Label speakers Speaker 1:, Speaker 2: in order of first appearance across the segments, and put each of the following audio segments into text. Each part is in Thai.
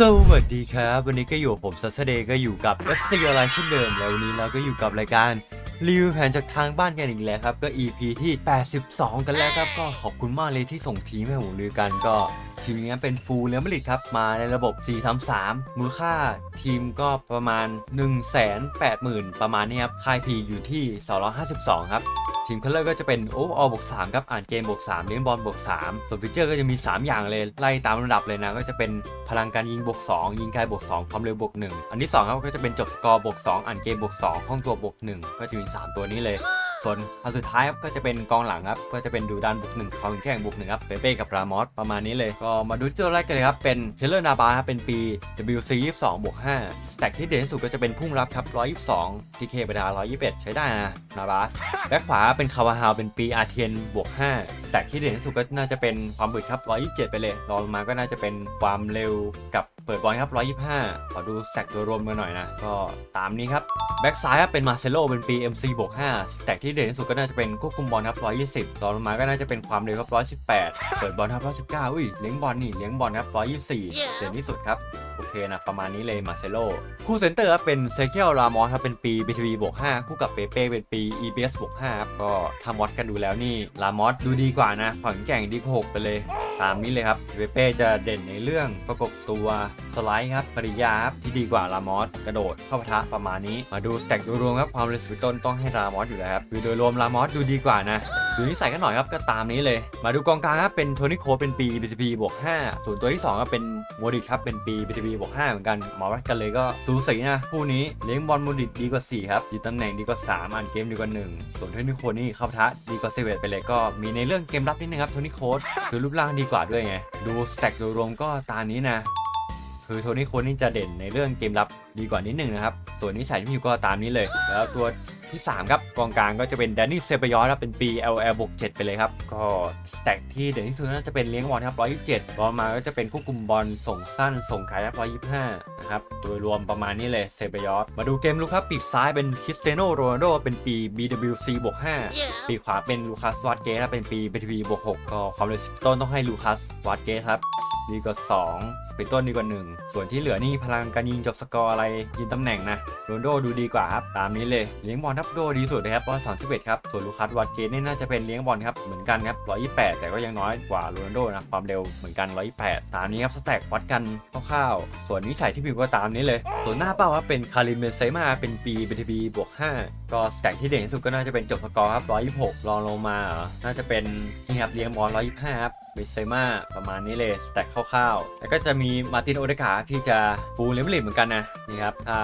Speaker 1: สวัสดีครับ วันนี้ก็อยู่ผมซัสเดย์ก็อยู่กับ FC ออนไลน์เช่นเดิมแล้ววันนี้เราก็อยู่กับรายการรีวิวแผนจากทางบ้านกันอีกแล้วครับ ก็ EP ที่ 82 กันแล้วครับ ก็ขอบคุณมากเลยที่ส่งทีมให้ผมลือกันก็ทีมนี้เป็นฟูลเรอัลมาดริดครับ มาในระบบ 4-3-3 มูลค่าทีมก็ประมาณ 180,000 ประมาณนี้ครับค่ายพีอยู่ที่ 252 ครับ ทีมคัลเลอร์ก็จะเป็นโอ้ออบวก3ครับอ่านเกมบวก3เลี้ยงบอลบวก3ส่วนฟิเจอร์ก็จะมี 3 อย่างเลยไล่ตามระดับเลยนะ ก็จะเป็นพลังการยิงบวก2 ยิงไกลบวก2ความเร็วบวก1อันที่2ครับก็จะเป็นจบสกอร์บวก2อ่านเกมบวก2ห้องตัวบวก1ก็จะมี 3 ตัวนี้เลย ส่วนอันสุดท้ายครับก็จะเป็นกองหลังครับก็จะเป็นดูดันบวกหนึ่งความแข็งบวกหนึ่งครับเปเป้กับรามอสประมาณนี้เลยก็มาดูตัวแรกกันเลยครับเป็นเทเลอร์นาบาครับเป็นปี WC 22บวก5สแต็กที่เด่นที่สุดก็จะเป็นพุ่งรับครับ122 TK ไปดา121 ใช้ได้นะนาบาสแบ็คขวาเป็นคาวาฮาวเป็นปีอาเทียนบวก5สแต็กที่เด่นที่สุดก็น่าจะเป็นความบึกครับ127 ไปเลยรองลงมาก็น่าจะเป็นความเร็วกับ เปิดบอลครับ 125 ขอดูสแต็กโดยรวมกันหน่อยนะ ก็ตามนี้ครับ แบ็กซ้ายครับเป็นมาเซโลเป็นปี MC บวก5สแต็กที่เด่นที่สุดก็น่าจะเป็นควบคุมบอลครับ 120รองลงมาก็น่าจะเป็นความเร็วครับ 118 เปิดบอลครับ119 อุ้ยเลี้ยงบอลนี่เลี้ยงบอลครับ 124 เด่นที่สุดครับโอเคนะ ประมาณนี้เลยมาเซโลคู่เซนเตอร์ครับเป็นเซเคียลรามอสครับเป็นปี BTV บวก5คู่กับเปเป้เป็นปี EBS บวก5ครับก็ถ้ามอสกันดูแล้วนี่รามอสดูดีกว่านะฝั่งแก่งดีกว่า6ไปเลย ตามนี้เลยครับเปเป้จะเด่นในเรื่องประกบตัวสไลด์ครับปริยาครับที่ดีกว่าลามอสกระโดดเข้าปะทะประมาณนี้ มาดูสแต็กโดยรวมครับความเร็วสปีดต้นต้องให้ลามอสอยู่แล้วครับคือโดยรวมลามอสดูดีกว่านะดูนิสัยกันหน่อยครับก็ตามนี้เลย มาดูกองกลางครับเป็นโทนี่โคเป็นปี BTP บวก5ส่วนตัวที่2ก็เป็นโมดิครับเป็นปี BTP บวก5เหมือนกันมาวัดกันเลยก็สูสีนะคู่นี้เลี้ยงบอลโมดิดีกว่า 4 ครับดีตำแหน่งดีกว่า 3 อ่านเกมดีกว่า 1 ส่วนโทนี่โคนี่เข้าปะทะดีกว่าเซเวตไปเลยก็มีในเรื่องเกมรับนิดนึงครับโทนี่โคคือรูปร่างดีกว่าด้วยไงดูสแต็กโดยรวมก็ตามนี้นะ คือโทนี่โคชนี่จะเด่นในเรื่องเกมรับดีกว่านิดนึงนะครับ ส่วนนิสัยที่มีอยู่ก็ตามนี้เลย แล้วตัวที่ 3 ครับกองกลางก็จะเป็นแดนนี่เซเบยอสครับเป็นปี LL บวก7ไปเลยครับ ก็สแต็กที่เด่นที่สุดน่าจะเป็นเลี้ยงบอลครับ127บอลมาก็จะเป็นควบคุมบอลส่งสั้นส่งไกลครับ125นะครับโดยรวมประมาณนี้เลยเซเบยอสมาดูเกมลุกครับปีกซ้ายเป็นคริสเตยโนโรนัลโดเป็นปี BWC บวก5ปีกขวาเป็นลูคัสวาดเกสครับเป็นปี BTV บวก6ก็ความเร็วสปีดต้นต้องให้ลูคัสวาดเกสครับ ดีกว่า 2 สปีดต้นดีกว่า 1 ส่วนที่เหลือนี่พลังการยิงจบสกอร์อะไรยิงตำแหน่งนะโรนโดดูดีกว่าครับ ตามนี้เลยเลี้ยงบอลทับโดดีสุดนะครับร้อยสามสิบเอ็ดครับ ส่วนลูคัสวาดเกสนี่น่าจะเป็นเลี้ยงบอลครับ เหมือนกันครับร้อยยี่แปดแต่ก็ยังน้อยกว่าโรนโดนะ ความเร็วเหมือนกันร้อยยี่แปดตามนี้ครับสแต็กวัดกันคร่าวๆส่วนนิสัยที่พิวก็ตามนี้เลย ส่วนหน้าเป้าครับเป็นคาริมเบนเซมาเป็นปี BTB บวก5 ก็สแต็กที่เด่นที่สุดก็น่าจะเป็นจบสกอร์ครับ126รองลงมาเหรอน่าจะเป็นนี่ครับเลี้ยงบอล125ครับเบเซมาประมาณนี้เลยสแต็กคร่าวๆ แล้วก็จะมีมาตินโอเดกาที่จะฟูลเลเวลเหมือนกันนะนี่ครับถ้า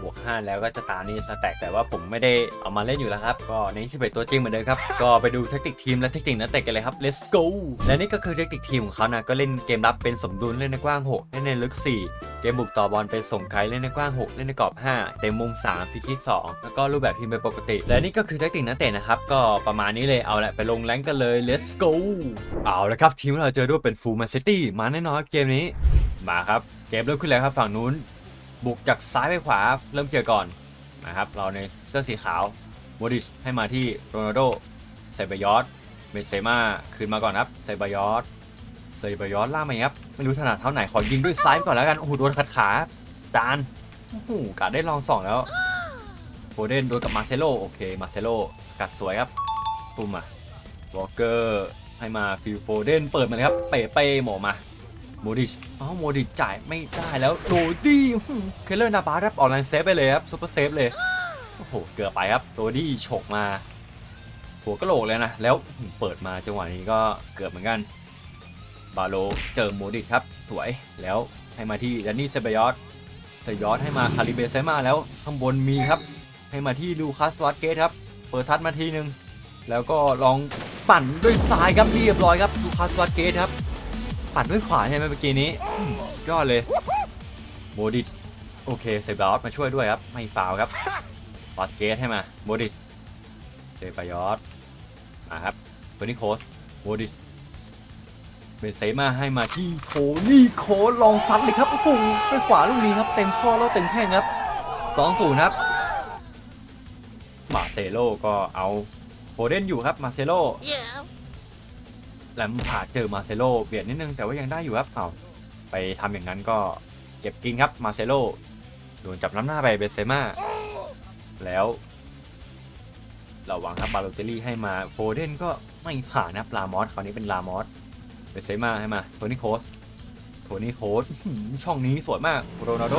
Speaker 1: บวก 5 แล้วก็จะตามนี้สแต็กแต่ว่าผมไม่ได้เอามาเล่นอยู่แล้วครับ ก็ใน21ตัวจริงเหมือนเดิมครับ ก็ไปดูเทคนิคทีมและเทคนิคนักเตะกันเลยครับ let's go และนี่ก็คือเทคนิคทีมของเขานะก็เล่นเกมรับเป็นสมดุลเล่นในกว้าง 6 เล่นในลึก 4 เกมบุกต่อบอลเป็นส่งไกลเล่นในกว้าง 6 เล่นในกรอบ 5 เต็มมุม3ฟรีคิก2แล้วก็รูปแบบทีมเป็นปกติ และนี่ก็คือเทคนิคนักเตะนะครับ ก็ประมาณนี้เลยเอาละไปลงแรงกันเลย let's go เอาละครับ ทีมที่เราเจอด้วยเป็นฟูลแมนซิตี้มาแน่นอนเกมนี้ มาครับ เกมเริ่มขึ้นแล้วครับฝั่งนู้น บุกจากซ้ายไปขวาเริ่มเจอก่อนนะครับเราในเสื้อสีขาวโมดิชให้มาที่โรนัลโดไซบายอสเมเซมาคืนมาก่อนครับไซบายอสไซบายอสล่ามาครับไม่รู้ถนัดเท่าไหนขอยิงด้วยซ้ายก่อนแล้วกันโอ้โหโดนขัดขาจานโอ้โหกาดได้ลองสองแล้ว โฟเดนโดนกับมาเซโลโอเคมาเซโลสกัดสวยครับปุ่มมาวอลเกอร์ให้มาฟิลโฟเดนเปิดมาเลยครับ เป๋เป้หมอมาโมดิชอ๋อโมดิชจ่ายไม่ได้แล้วโรดี้อื้อเคเลอร์นาบาร์รับออนไลน์เซฟไปเลยครับซุปเปอร์เซฟเลยโอ้โหเกือบไปครับโรดี้ฉกมา หัวกะโหลกเลยนะ แล้วเปิดมาจังหวะนี้ก็เกือบเหมือนกัน บาโลเจอโมดิชครับ สวยแล้วให้มาที่แดนนี่เซเบยอสเซบยอสให้มาคาริเบเซมาแล้วข้างบนมีครับ ให้มาที่ลูคัสวัตเกตครับ เปิดทัดมาทีนึงแล้วก็ลองปั่นด้วยซ้ายครับเรียบร้อยครับลูคัสวัตเกตครับ ปัดด้วยขวาใช่ไหมเมื่อกี้นี้อืมสุดยอดเลยโมดิชโอเคเซบาอสมาช่วยด้วยครับไม่ฟาวครับบอสเกตให้มาโมดิชเซบายอสมาครับโทนี่โคสโมดิชเบนเซมาให้มาที่โทนี่โคสลองซัดเลยครับโอ้โหด้วยขวาลูกนี้ครับเต็มข้อแล้วเต็มแข้งครับ2-0ครับ มาเซโลก็เอาโฟเดนอยู่ครับมาเซโล
Speaker 2: Yeah.
Speaker 1: แลมพาร์ดเจอมาเซโลเบียดนิดนึงแต่ว่ายังได้อยู่ครับเอาไปทำอย่างนั้นก็เก็บกินครับมาเซโลโดนจับน้ำหน้าไปเบเซม่าแล้วเราหวังครับบาโลเตลลี่ให้มาโฟเดนก็ไม่ผ่านนะครับลามอสคราวนี้เป็นลามอสเบเซม่าให้มาโทนี่โคสโทนี่โคสอื้อหือช่องนี้สวยมากโรนัลโด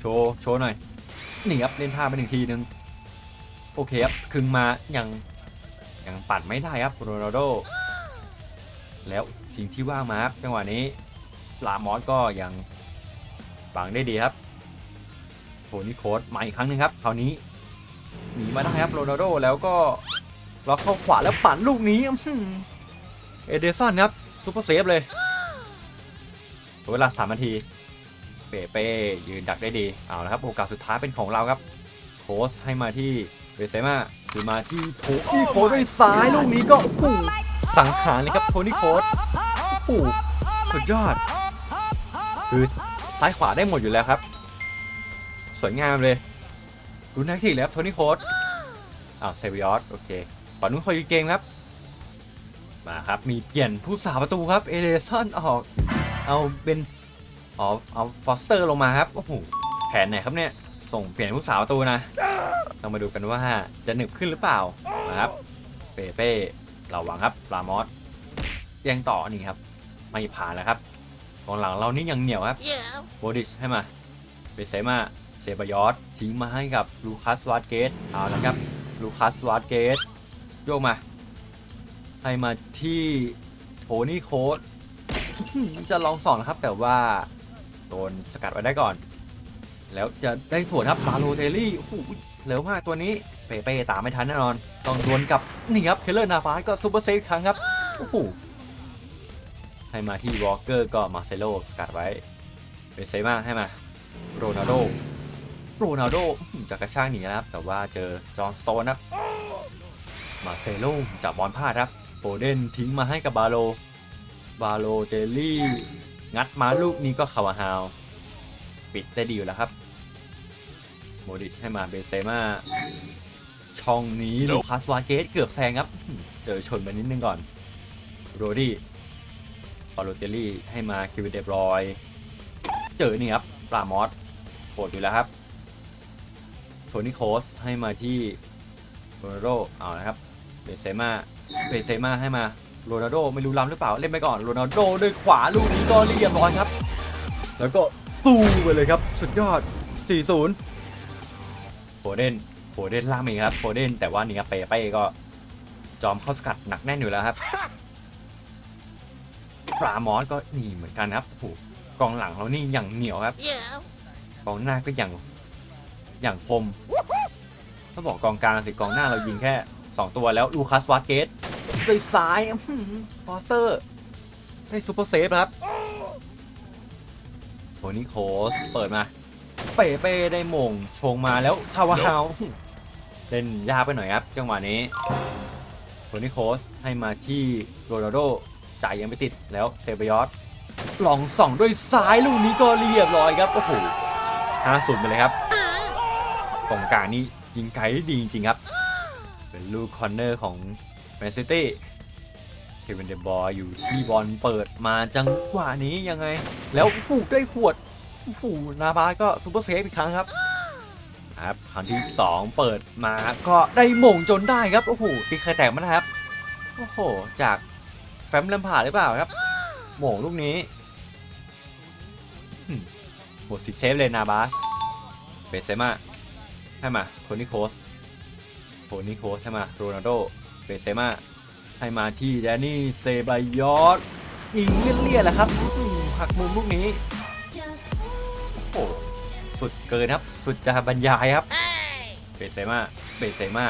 Speaker 1: โชว์โชว์หน่อยนี่ครับเล่นท่าไปหนึ่งทีนึง โอเคครับคึงมายังยังปัดไม่ได้ครับโรนัลโดแล้วทิ้งที่ว่างมาครับจังหวะนี้ลามอสก็ยังบังได้ดีครับโทนี่โคสมาอีกครั้งหนึ่งครับคราวนี้หนีมาได้ครับโรนัลโดแล้วก็ล็อกเข้าขวาแล้วปั่นลูกนี้เอเดสันครับซุปเปอร์เซฟเลยเวลา3นาทีเปเป้ยืนดักได้ดีเอาละครับโอกาสสุดท้ายเป็นของเราครับโคสให้มาที่ เบเซมาคือมาที่โทนี่โคด้วยซ้ายลูกนี้ก็โอ้โหสังหารเลยครับโทนี่โคดโอ้โหสุดยอด คือซ้ายขวาได้หมดอยู่แล้วครับ สวยงามเลยดูนักทีแล้วโทนี่โคดอ้าวเซวิออสโอเคก่อนนู้นคอยเกมครับ มาครับมีเปลี่ยนผู้สาประตูครับเอเดสันออกเอาเบนอ๋อเอาฟอสเตอร์ลงมาครับโอ้โหแผนไหนครับเนี่ย ส่งเปลี่ยนผู้สาประตูนะต้องมาดูกันว่าจะหนึบขึ้นหรือเปล่านะครับ เปเป้เราหวังครับปลามอสยังต่อนี่ครับ ไม่ผ่านแล้วครับกองหลังเรานี่ยังเหนียวครับโบดิชให้มาเบเซมาเซบายอสทิ้งมาให้กับลูคัสวาดเกตเอาละครับลูคัสวาดเกตโยกมา ให้มาที่โทนี่โค้ดจะลองสองนะครับ แต่ว่าโดนสกัดไว้ได้ก่อน แล้วจะได้ส่วนครับบาโลเทลลี่โอ้โหเร็วมากตัวนี้เปเป้ตามไม่ทันแน่นอน ต้องดวลกับนี่ครับเคลเลอร์นาฟาสก็ซูเปอร์เซฟครั้งครับโอ้โหให้มาที่วอลเกอร์ก็มาเซโลสกัดไว้เบเซมาให้มาโรนัลโดโรนัลโดจะกระชากหนีนะครับ แต่ว่าเจอจอห์นโตนครับมาเซโลจับบอลพลาดครับโฟเดนทิ้งมาให้กับบาโลบาโลเดลลี่ งัดมาลูกนี้ก็คาวาฮาว ปิดได้ดีอยู่แล้วครับ โมดิชให้มาเบเซมาช่องนี้ลูคัสวาเกตเกือบแซงครับ เจอชนไปนิดนึงก่อน โรดี้บาโลเตลลี่ให้มาคิวเดบรอย เจอนี่ครับปลามอสโหดอยู่แล้วครับ โทนี่โคสให้มาที่โรนัลโดเอานะครับเบเซมาเบเซมาให้มาโรนัลโดไม่รู้ล้ำหรือเปล่าเล่นไปก่อนโรนัลโดด้วยขวาลูกนี้ก็เรียบร้อยครับ แล้วก็ตู้ไปเลยครับ สุดยอด 4-0 โฟเดนโฟเดนล่างเองครับโฟเดนแต่ว่านี่ครับเปเป้ก็จอมเข้าสกัดหนักแน่นอยู่แล้วครับปรามอสก็นี่เหมือนกันครับโอ้โหกองหลังเรานี่อย่างเหนียวครับ
Speaker 2: Yeah.
Speaker 1: กองหน้าก็อย่างอย่างคม ถ้าบอกกองกลางสิกองหน้าเรายิงแค่ 2 ตัวแล้วลูคัสวาดเกตด้วยซ้ายอื้อหือฟอสเตอร์ได้ซูเปอร์เซฟครับโทนี่โคสเปิดมา เปเป้ได้มงชงมาแล้วคาวาฮาวเล่นยากไปหน่อยครับ จังหวะนี้โทนี่โคสให้มาที่โรนัลโดจ่ายยังไม่ติดแล้วเซเบยอสลองส่องด้วยซ้ายลูกนี้ก็เรียบร้อยครับโอ้โหห้าศูนย์ไปเลยครับกองกลางนี่ยิงไกลได้ดีจริงๆครับ เป็นลูกคอนเนอร์ของแมนซิตี้เควินเดบอยอยู่ที่บอลเปิดมาจังหวะนี้ยังไง แล้วผูกด้วยขวด โอ้โหนาบาสก็ซูเปอร์เซฟอีกครั้งครับครับครั้งที่ 2 เปิดมาก็ได้หม่งจนได้ครับ โอ้โหตีใครแตกมานะครับ โอ้โห จากแฟมลมพาหรือเปล่าครับ หม่งลูกนี้หมดสิเซฟเลยนาบาสเบเซมาให้มาโทนี่โคสโทนี่โคสให้มาโรนัลโดเบเซมาให้มาที่แดนนี่เซบายอสยิงเลี่ยนๆแหละครับหักมุมลูกนี้ โอ้โหสุดเกินครับ สุดจะบรรยายครับ เบเซมาเบเซมา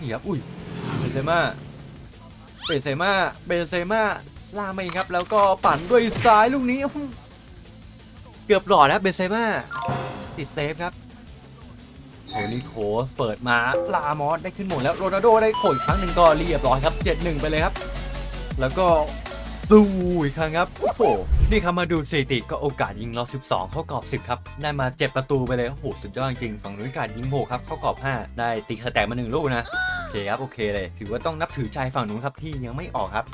Speaker 1: นี่ครับ อุ้ย เบเซมาเบเซมาเบเซมาล่าไม่ครับ แล้วก็ปั่นด้วยซ้ายลูกนี้ เกือบหลอดนะเบเซมาติดเซฟครับโทนี่โคสเปิดมาลามอสได้ขึ้นหมดแล้วโรนัลโดได้โขยครั้งหนึ่งก็เรียบร้อยครับ 7-1 ไปเลยครับ แล้วก็ สู้อีกครั้งครับ โอ้โห นี่ครับมาดูสถิติก็โอกาสยิงเรา12 เข้ากรอบ 10 ครับ ได้มา 7 ประตูไปเลย โอ้โห สุดยอดจริงๆฝั่งนู้นการยิงโหครับ เข้ากรอบ 5 ได้ตีแตกมาหนึ่งลูกนะ โอเคครับ โอเคเลย ถือว่าต้องนับถือใจฝั่งนู้นครับที่ยังไม่ออกครับ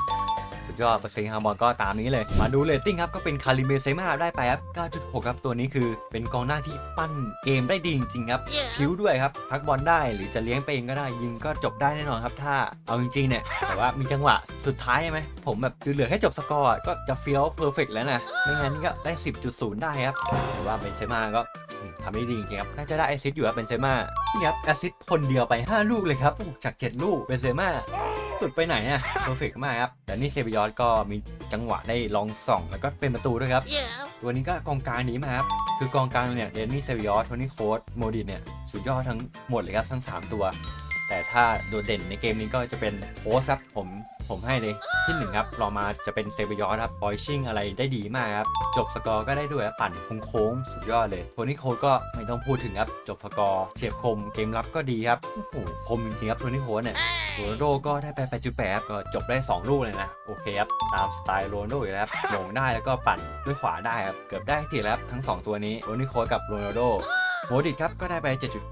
Speaker 1: สุดยอดเปอร์เซ็นต์ฮาร์บอลก็ตามนี้เลย มาดูเรตติ้งครับก็เป็นคาริเมเซมาได้ไปครับ 9.6 ครับ ตัวนี้คือเป็นกองหน้าที่ปั้นเกมได้ดีจริงๆครับพิ้วด้วยครับพักบอลได้หรือจะเลี้ยงไปเองก็ได้ยิงก็จบได้แน่นอนครับ ถ้าเอาจริงๆเนี่ยแต่ว่ามีจังหวะสุดท้ายใช่ไหมผมแบบคือเหลือแค่จบสกอร์อะก็จะเฟี้ยวเพอร์เฟกแล้วนะไม่งั้นก็ได้ 10.0 ได้ครับแต่ว่าเบนเซม่าก็อืม ทำได้ดีจริงๆครับ น่าจะได้แอสซิสต์อยู่ครับเบนเซม่านี่ครับแอสซิสต์คนเดียวไป 5 ลูกเลยครับจาก 7 ลูกเบนเซม่าสุดไปไหนอะเพอร์เฟกมากครับแต่นี่เซบิยอสก็มีจังหวะได้ลองส่องแล้วก็เป็นประตูด้วยครับ
Speaker 2: Yeah.
Speaker 1: ตัวนี้ก็กองกลางหนีมาครับ คือกองกลางเนี่ยเดนนี่เซบิยอสโทนี่โคสโมดิตเนี่ยสุดยอดทั้งหมดเลยครับทั้ง 3 ตัว แต่ถ้าโดดเด่นในเกมนี้ก็จะเป็นโค้ชครับผมผมให้เลยที่หนึ่งครับรอมาจะเป็นเซเบิยอสครับบอยชิ่งอะไรได้ดีมากครับ จบสกอร์ก็ได้ด้วยปั่นโค้งสุดยอดเลยโทนี่โคสก็ไม่ต้องพูดถึงครับ จบสกอร์เฉียบคมเกมรับก็ดีครับโอ้โหคมจริงๆครับโทนี่โคสเนี่ยโรนัลโดก็ได้ไป8.8ครับก็จบได้ 2 ลูกเลยนะ โอเคครับ ตามสไตล์โรนัลโดอยู่แล้วครับโมงได้แล้วก็ปั่นด้วยขวาได้ครับ เกือบได้ทีแล้วครับทั้ง 2 ตัวนี้โรนิโคสกับโรนัลโด โมดิตครับก็ได้ไป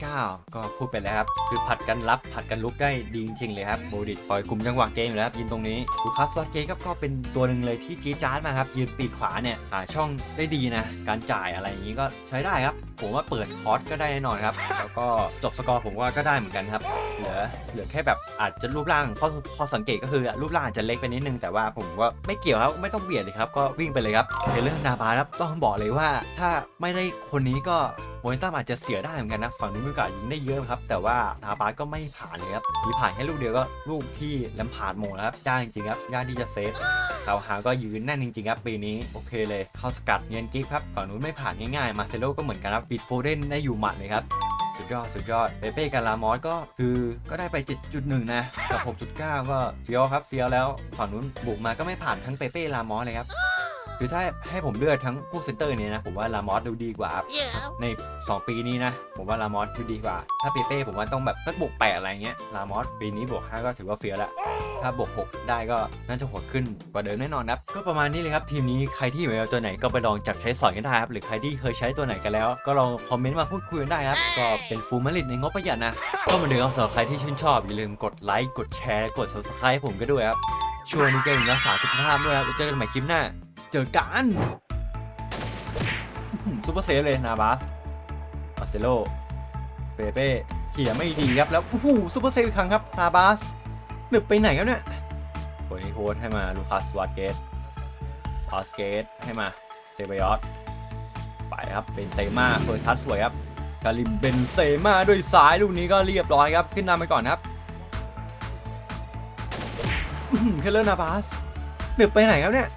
Speaker 1: 7.9 ก็พูดไปแล้วครับ คือผัดกันรับผัดกันลุกได้ดีจริงเลยครับโมดิตปล่อยกลุ่มจังหวะเกมอยู่แล้วครับยืนตรงนี้ลูคัสวาเกตครับก็เป็นตัวหนึ่งเลยที่จี๊ดจ๊าดมาครับยืนปีกขวาเนี่ยหาช่องได้ดีนะ การจ่ายอะไรอย่างนี้ก็ใช้ได้ครับ ผมว่าเปิดคอร์สก็ได้แน่นอนครับแล้วก็จบสกอร์ผมว่าก็ได้เหมือนกันครับเหลือเหลือแค่แบบอาจจะรูปร่างข้อข้อสังเกตก็คือรูปร่างอาจจะเล็กไปนิดนึงแต่ว่าผมว่าไม่เกี่ยวครับไม่ต้องเบียดเลยครับก็วิ่งไปเลยครับในเรื่องนาบาครับต้องบอกเลยว่า ถ้าไม่ได้คนนี้ก็โมนิตัมอาจจะเสียได้เหมือนกันนะฝั่งนู้นมีโอกาสยิงได้เยอะครับ แต่ว่านาบาก็ไม่ผ่านเลยครับมีผ่านแค่ลูกเดียวก็ลูกที่แลมพาร์ดโมงแล้วครับยากจริงๆครับยากที่จะเซฟเสาหาก็ยืนแน่นจริงๆครับปีนี้โอเคเลยเข้าสกัดเนียนกิ๊บครับฝั่งนู้นไม่ผ่านง่ายๆมาเซโลก็เหมือนกันครับปิดโฟเดนได้อยู่หมัดเลยครับสุดยอด สุดยอดเปเป้กับลามอสก็คือก็ได้ไป 7.1 นะ กับ 6.9 ก็เฟียวครับเฟียวแล้ว ฝั่งนู้นบุกมาก็ไม่ผ่านทั้งเปเป้ลามอสเลยครับ คือถ้าให้ผมเลือกทั้งผู้เซนเตอร์เนี่ยนะ ผมว่าลามอสดูดีกว่าครับ
Speaker 2: Yeah.
Speaker 1: ใน 2 ปีนี้นะ ผมว่าลามอสคือดีกว่า ถ้าเปเป้ผมว่าต้องแบบสักบวกแปดอะไรเงี้ยลามอสปีนี้บวก5ก็ถือว่าเฟี้ยวละถ้าบวก6ได้ก็น่าจะโหดขึ้นกว่าเดิมแน่นอนครับก็ประมาณนี้เลยครับทีมนี้ใครที่เหมือนตัวไหนก็ไปลองจับใช้สอยกันได้ครับหรือใครที่เคยใช้ตัวไหนกันแล้ว ก็ลองคอมเมนต์มาพูดคุยกันได้ครับก็เป็นฟูลมาริดในงบประหยัดนะก็เหมาเดิมครับสำหรับใครที่ชื่นชอบอย่าลืมกดไลค์กดแชร์กด subscribe ให้ผมก็ด้วยครับช่วยนี้เก่งรักษาสุขภาพด้วยครับแล้วเจอกันใหม่คลิปหน้า เจอกันซุปเปอร์เซฟเลยนาบาสมาเซโลเปเป้เขี่ยไม่ดีครับ แล้วโอ้โหซูเปอร์เซฟอีกครั้งครับนาบาสหนึบไปไหนครับเนี่ยโคนี้โค้ดให้มาลูคัสวาดเกตวาสเกตให้มาเซเบยอสไปครับเป็นเซมาเฟิร์ทัชสวยครับกาลิมเบนเซมาด้วยซ้ายลูกนี้ก็เรียบร้อยครับ ขึ้นนำไปก่อนครับเคลเลอร์นาบาสหนึบไปไหนครับเนี่ย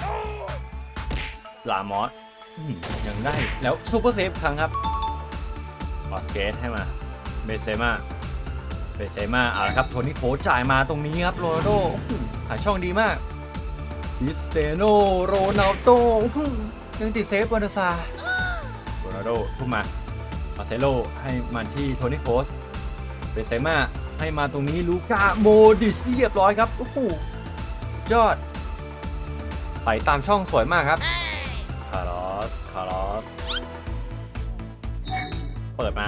Speaker 1: ลามอสอื้อหือยังได้แล้วซูเปอร์เซฟครั้งครับบอสเกตให้มาเบเซมาเบเซมาเอาละครับโทนี่โคชจ่ายมาตรงนี้ครับโรนัลโดอื้อหือหาช่องดีมากคริสเตยโนโรนัลโดอื้อหือยังติดเซฟวันเดอร์ซาร์โรนัลโดทุ่มมามาเซโลให้มาที่โทนี่โคชเบเซมาให้มาตรงนี้ลูก้าโมดิสเรียบร้อยครับโอ้โหสุดยอด ไปตามช่องสวยมากครับ เปิดมา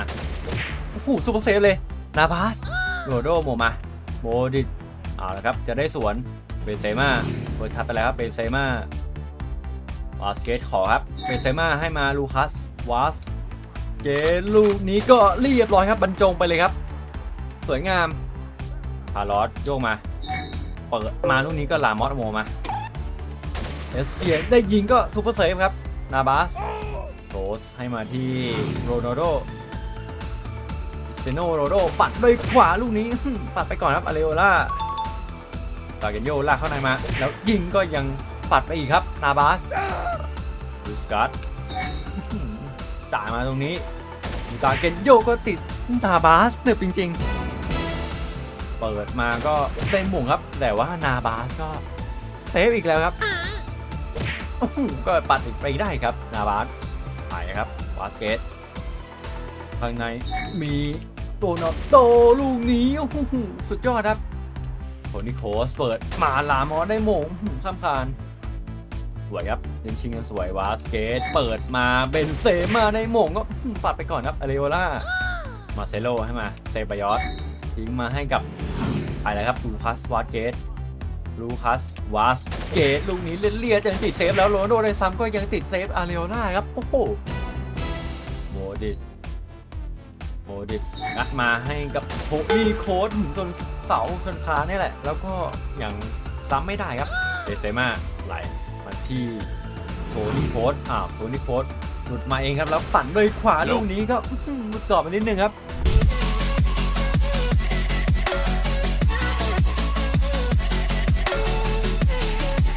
Speaker 1: โอ้โหซูเปอร์เซฟเลย นาบาสโรโดโมมา โมดิตเอาละครับ จะได้สวน เบเซม่าเปิดทับไปแล้วครับ เบเซม่าวาสเกตขอครับ เบเซม่าให้มาลูคัส วาสเกตลูกนี้ก็เรียบร้อยครับ บรรจงไปเลยครับ สวยงามคาลอสโยกมา เปิดมาลูกนี้ก็ลามอสโมมาเอสเซียได้ยิงก็ซูเปอร์เซฟครับ นาบาส โรสให้มาที่โรนัลโดเซโนโรโดปัดด้วยขวาลูกนี้ ปัดไปก่อนครับอาเรโอล่าตาเกนโยลากเข้าในมา แล้วยิงก็ยังปัดไปอีกครับนาบาสดูสกัดจ่ายมาตรงนี้ตาเกนโยก็ติดนาบาสเนืบจริง ๆ เปิดมาก็ได้หม่งครับ แต่ว่านาบาสก็เซฟอีกแล้วครับก็ปัดอีกไปได้ครับนาบาส ไปครับบาสเกตข้างในมีโดนัลโดลูกนี้โอ้โหสุดยอดครับโทนี่โคสเปิดมาลามอสได้โมงข้ามคานสวยครับยิงชิงกันสวยวาสเกต เปิดมาเบนเซมาได้โมงก็ปัดไปก่อนครับอาเรโอล่ามาเซโลให้มาเซบายอสทิ้งมาให้กับอะไรครับลูคัสวาสเกต ลูคัสวาสเกตลูกนี้เลียดยังติดเซฟแล้วโรนโดได้ซ้ำก็ยังติดเซฟอาเรียนาครับ โอ้โหโมดิสโมดิสนัดมาให้กับโคนี่โค้ดจนเสาจนคานี่แหละ แล้วก็ยังซ้ำไม่ได้ครับเบเซมาไหลมาที่โทนี่โค้ดอ้าโทนี่โค้ดหลุดมาเองครับ แล้วปั่นด้วยขวาลูกนี้ก็หลุดกรอบไปนิดนึงครับ